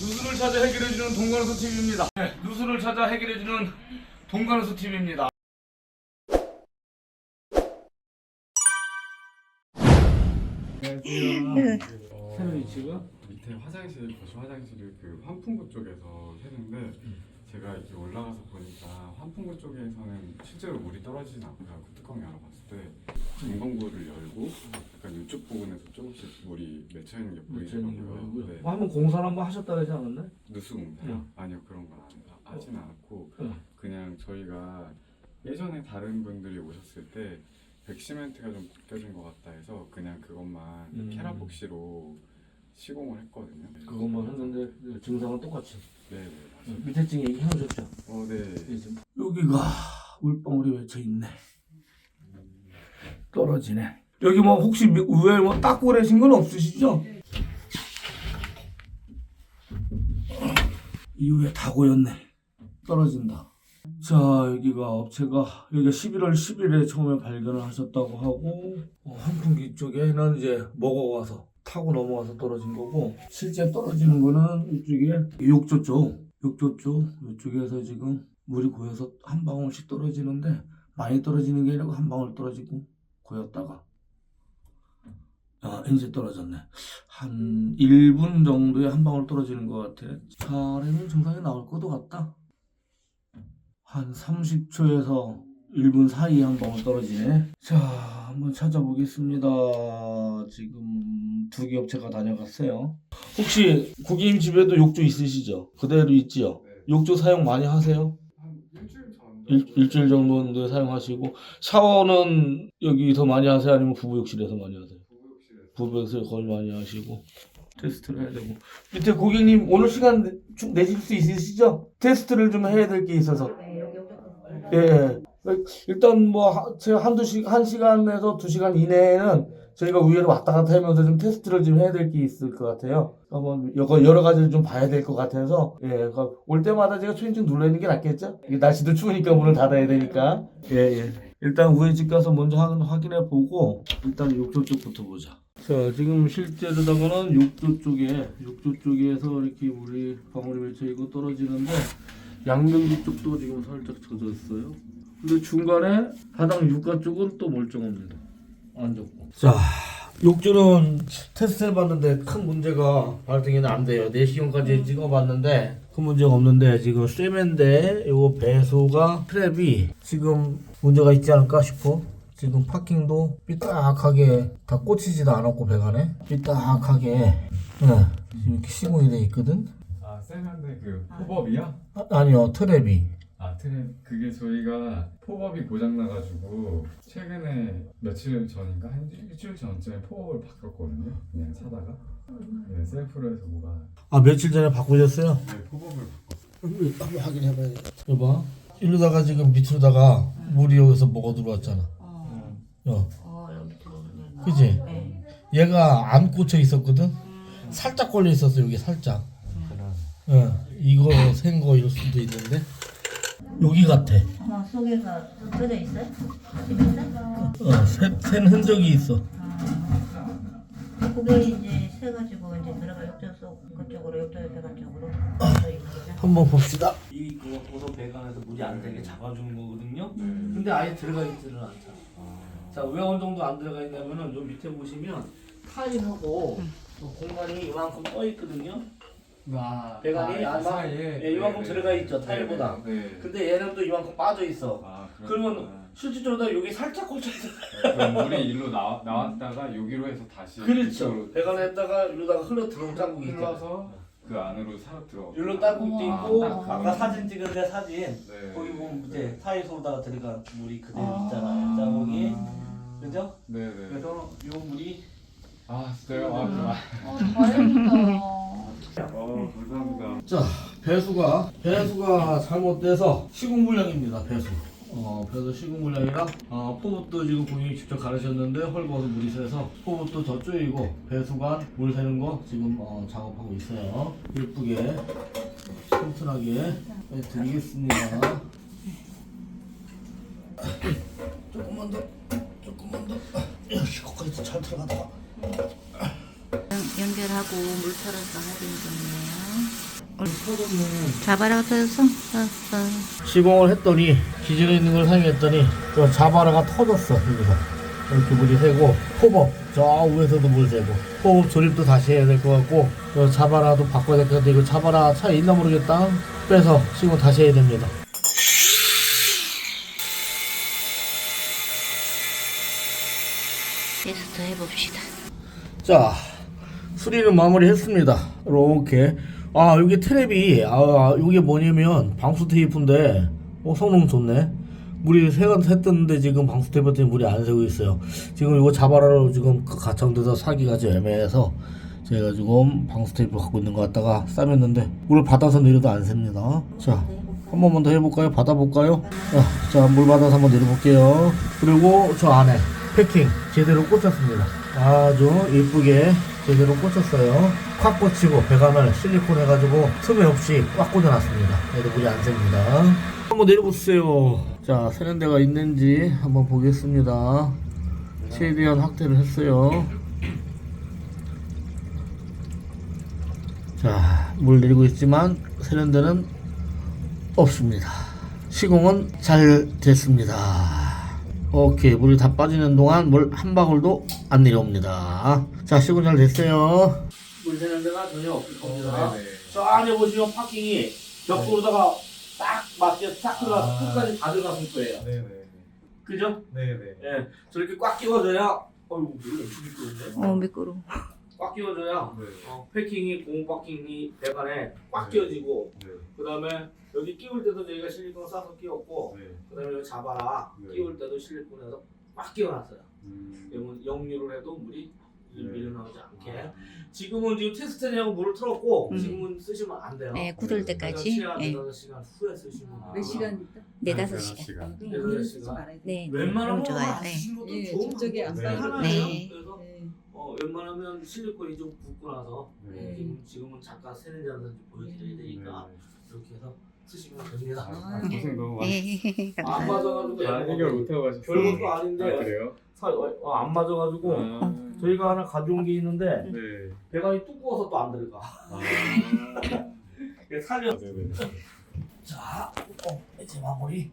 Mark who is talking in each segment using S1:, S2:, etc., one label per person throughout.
S1: 누수를 찾아 해결해주는 동관호수 TV입니다. 네, 누수를 찾아 해결해주는 동관호수 TV입니다.
S2: 안녕하세요. 어,
S1: 새로 위치가?
S2: 밑에 화장실, 거실 화장실을 그 환풍구 쪽에서 했는데 제가 이렇게 올라가서 보니까 환풍구 쪽에서는 실제로 물이 떨어지진 않고요. 그 뚜껑 열어봤을 때 중건구를 열고 약간 이쪽 부분에서 조금씩 물이 맺혀 있는 게 보이더라고요. 네.
S1: 뭐 한번 공사를 한번 하셨다 그러지 않았나 요?
S2: 누수공사?
S1: 응.
S2: 아니요 그런 건 안- 하진 않았고
S1: 응.
S2: 그냥 저희가 예전에 다른 분들이 오셨을 때 백시멘트가 좀 벗겨진 것 같다 해서 그냥 그것만
S1: 음.
S2: 캐라복시로 시공을 했거든요.
S1: 그것만 했는데 증상은 똑같이.
S2: 네 네 맞아요.
S1: 밑에 층에 얘기해주셨죠?
S2: 어 네.
S1: 여기가 물방울이 맺혀 있네. 떨어지네. 여기 뭐 혹시 미- 위에 뭐 닦고 그러신 건 없으시죠? 이후에 다 고였네. 떨어진다. 자 여기가 업체가 여기가 11월 10일에 처음에 발견을 하셨다고 하고 어, 환풍기 쪽에는 이제 먹어가서 타고 넘어가서 떨어진 거고 실제 떨어지는 거는 이쪽에 욕조 쪽 욕조 쪽 이쪽에서 지금 물이 고여서 한 방울씩 떨어지는데 많이 떨어지는 게 아니라 한 방울 떨어지고 고였다가. 아 이제 떨어졌네. 한 1분 정도에 한 방울 떨어지는 것 같아. 잘하면 증상이 나올 것도 같다. 한 30초에서 1분 사이에 한 방울 떨어지네 자 한번 찾아보겠습니다 지금 두 개 업체가 다녀갔어요 혹시 고객님 집에도 욕조 있으시죠? 그대로 있지요?
S2: 네.
S1: 욕조 사용 많이 하세요?
S2: 한 일주일 전
S1: 일, 일주일 정도 사용하시고 샤워는 여기서 많이 하세요? 아니면 부부욕실에서 많이 하세요?
S2: 부부욕실에서
S1: 부부욕실 거의 많이 하시고 테스트를 해야 되고 밑에 고객님 오늘 시간 내- 좀 내실 수 있으시죠? 테스트를 좀 해야 될 게 있어서 예 일단 뭐 한두 시, 한 시간에서 두 시간 이내에는 저희가 위로 왔다 갔다 하면서 좀 테스트를 좀 해야 될 게 있을 것 같아요. 한번 여러, 여러 가지를 좀 봐야 될 것 같아서 예, 그러니까 올 때마다 제가 초인증 눌러 있는 게 낫겠죠? 날씨도 추우니까 문을 닫아야 되니까 예, 예. 일단 우회 집 가서 먼저 확인, 확인해 보고 일단 욕조 쪽부터 보자. 자, 지금 실제로다가는 욕조 쪽에 욕조 쪽에서 이렇게 물이 방울이 맺혀 있고 떨어지는데 양변기 쪽도 지금 살짝 젖었어요. 근데 중간에 바닥 육가 쪽은 또 멀쩡합니다. 안 젖고. 자, 욕조는 테스트 해봤는데 큰 문제가 발생이 안 돼요. 내시경까지 찍어봤는데 큰 문제가 없는데 지금 쇠맨데 요거 배수가 트랩이 지금 문제가 있지 않을까 싶어. 지금 파킹도 삐딱하게 다 꽂히지도 않았고 배관에 삐딱하게 네, 지금 이렇게 시공이 돼 있거든.
S2: 아 쌤한테 그 포법이야?
S1: 아, 아니요 트랩이.
S2: 아 트랩 그게 저희가 포법이 고장 나가지고 최근에 며칠 전인가 한 일주일 전쯤에 포법을 바꿨거든요. 그냥 사다가 네, 셀프로 해서 뭐가
S1: 아 며칠 전에 바꾸셨어요?
S2: 네, 포법을
S1: 한번 확인해봐야 돼. 여봐. 이러다가 지금 밑으로다가 물이 여기서 먹어 들어왔잖아.
S3: 어,
S1: 어,
S3: 어 여기 들어오네.
S1: 그지?
S3: 네.
S1: 얘가 안 꽂혀 있었거든. 살짝 걸려 있었어 여기 살짝. 어, 이거 생거 이럴 수도 있는데 여기 같아.
S3: 어머 속에가 젖어 있어요?
S1: 어, 새, 센 흔적이 있어.
S3: 아, 그게 이제 새가지고 이제 들어가 욕조 속 그쪽으로 욕조 배관 쪽으로 젖어 있는 거죠.
S1: 한번 봅시다. 이 그것도 배관에서 물이 안 되게 잡아주는 거거든요. 근데 아예 들어가 있지는 않잖아. 자, 왜 어느 정도 안 들어가 있냐면은 요 밑에 보시면 타일하고 또 공간이 이만큼 떠 있거든요.
S2: 아,
S1: 배관이
S2: 아,
S1: 안 나-
S2: 사이에
S1: 예, 이만큼
S2: 네,
S1: 들어가
S2: 네.
S1: 있죠, 타일보다.
S2: 네, 네.
S1: 근데 얘는 또 이만큼 빠져 있어.
S2: 아,
S1: 그러면. 실질적으로 여기 살짝 꽂혀 있어.
S2: 그럼 물이 일로 나, 나왔다가 여기로 해서 다시
S1: 그렇죠.
S2: 이쪽으로
S1: 배관에다가 이러다가 흘러 들어온 자국이 있다.
S2: 흘러서 그 안으로 사 들어.
S1: 일로 따국도
S3: 우와.
S1: 있고
S2: 딱
S1: 아까 사진 찍은데 사진
S2: 네.
S1: 거기 보면 이제 타일 속에다가 들어간 물이 그대로
S3: 아.
S1: 있잖아요. 자국이 그죠?
S2: 네네.
S1: 그래서 요 물이
S2: 아 진짜요? 아, 그- 아,
S4: 어, 다행이다.
S2: 어 감사합니다.
S1: 자 배수가 배수가 잘못돼서 시공불량입니다 배수. 어 배수 시공불량이라 어 포부도 지금 고객이 직접 가르셨는데 헐거워서 물이 새서 포부도 더 쪼이고 배수관 물 새는 거 지금 어, 작업하고 있어요. 예쁘게 튼튼하게 드리겠습니다. 조금만 더 조금만 더. 역시 코크리트 잘 들어가다가
S3: 하고 물 털어서 하는 중이에요. 잡아라 터졌어? 어, 어.
S1: 시공을 했더니 기존에 있는 걸 사용했더니 저 자바라가 터졌어 여기서 이렇게 물이 새고 호법 저 위에서도 물 새고 호법 조립도 다시 해야 될 것 같고 저 자바라도 바꿔야 될 것 같은데 이거 자바라 차에 있나 모르겠다 빼서 시공 다시 해야 됩니다
S3: 테스트 해봅시다.
S1: 자 수리는 마무리했습니다 이렇게 아 여기 트랩이 아 이게 뭐냐면 방수 테이프인데 어 성능 좋네 물이 새가 샜는데 지금 방수 테이프 때문에 물이 안 새고 있어요 지금 이거 자바라로 지금 그 가청돼서 사기가 좀 애매해서 제가 지금 방수 테이프 갖고 있는 거 갖다가 싸맸는데 물을 받아서 내려도 안 셉니다 자 한 번만 더 해볼까요? 받아볼까요? 아, 자, 물 받아서 한번 내려볼게요. 그리고 저 안에 패킹 제대로 꽂혔습니다. 아주 예쁘게 제대로 꽂혔어요. 콱 꽂히고 배관을 실리콘 해가지고 틈이 없이 꽉 꽂아놨습니다. 얘도 물이 안 셉니다. 한번 내려보세요. 자, 세련대가 있는지 한번 보겠습니다. 최대한 확대를 했어요. 자, 물 내리고 있지만 세련대는 없습니다. 시공은 잘 됐습니다. 오케이 물이 다 빠지는 동안 물 한 방울도 안 내려옵니다. 자 시공 잘 됐어요. 물 새는 데가 전혀 없을 겁니다.
S2: 네네.
S1: 저 안에 보시면 파킹이 벽돌로다가 딱 맞게 딱 들어가서 끝까지 다 들어갔을 거예요.
S2: 네네.
S1: 그죠?
S2: 네네.
S1: 예. 저렇게 꽉 끼워줘야 어이구 물 엄청 미끄러운데?
S3: 어 미끄러.
S1: 꽉 끼워줘야
S2: 네.
S1: 어, 패킹이 고무 파킹이 배관에 꽉 끼워지고
S2: 네.
S1: 그 다음에 여기 끼울 때도 저희가 실리콘 싸서 끼웠고
S2: 네.
S1: 그 다음에 여기 잡아라
S2: 네.
S1: 끼울 때도 실리콘에서 꽉 끼워놨어요
S2: 음.
S1: 그러면 역류를 해도 물이
S2: 네.
S1: 밀려나오지 않게 지금은 지금 테스트냐고 물을 틀었고
S3: 음.
S1: 지금은 쓰시면 안 돼요
S3: 네, 굳을 때까지.
S1: 시간
S3: 네.
S1: 시간 후에 쓰시면
S2: 아.
S4: 몇 시간 있다?
S3: 네
S2: 네,
S3: 다섯 시간.
S1: 네, 네,
S4: 돼.
S3: 네.
S1: 웬만하면
S3: 너무 좋아요.
S1: 안
S3: 네.
S1: 쓰신 것도
S4: 예,
S1: 좋은
S4: 저쪽에 안
S1: 방법이
S2: 쌓여도
S1: 하나예요
S3: 네.
S1: 그래서
S4: 네.
S1: 어, 웬만하면 실리콘이 좀 붙고 나서
S2: 네.
S1: 지금, 지금은 잠깐 안 새는지 보여드려야 되니까 이렇게 해서 쓰시면 됩니다
S2: 아, 고생 너무 많으
S3: 네.
S1: 안
S3: 감사합니다.
S1: 맞아가지고
S2: 아, 해결 못하고 가셨어요.
S1: 별것도
S2: 아,
S1: 아닌데
S2: 그래요?
S1: 사- 어, 어, 안 맞아가지고
S2: 아,
S1: 저희가 하나 가져온 게 있는데
S2: 네.
S1: 배관이 두꺼워서 또 안 들어가.
S2: 아,
S1: 그래서 살려.
S2: 네 네.
S1: 자, 뚜껑 이제 마무리.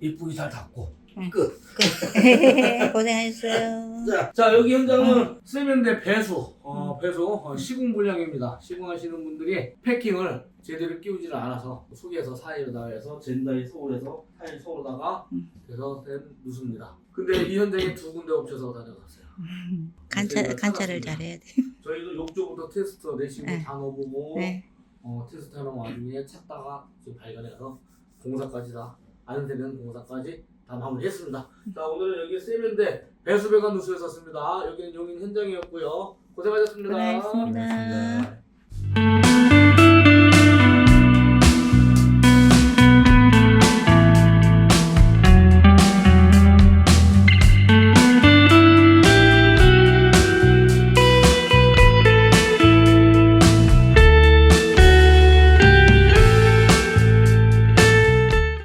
S1: 이쁘게 잘 닫고
S3: 응.
S1: 끝.
S3: 고생하셨어요.
S1: 자, 자 여기 현장은 세면대 배수, 어, 배수 어, 시공 분량입니다. 시공하시는 분들이 패킹을 제대로 끼우지를 않아서 속에서 사이로다 해서 젠다이 서울에서 타일 서울다가
S3: 음.
S1: 그래서 된 누수입니다. 근데 이 현장에 두 군데 업체에서 다녀갔어요.
S3: 관찰 관찰을 잘해야 돼.
S1: 저희도 욕조부터 테스트 내시고
S3: 네.
S1: 다 넣어보고
S3: 네.
S1: 어, 테스트하는 와중에 찾다가 지금 발견해서 공사까지 다 안 되는 공사까지 다 마무리했습니다. 자 오늘은 여기 세면대 배수배관 누수에 섰습니다. 여기는 용인 현장이었고요. 고생하셨습니다.
S3: 고생하셨습니다.
S2: 고맙습니다.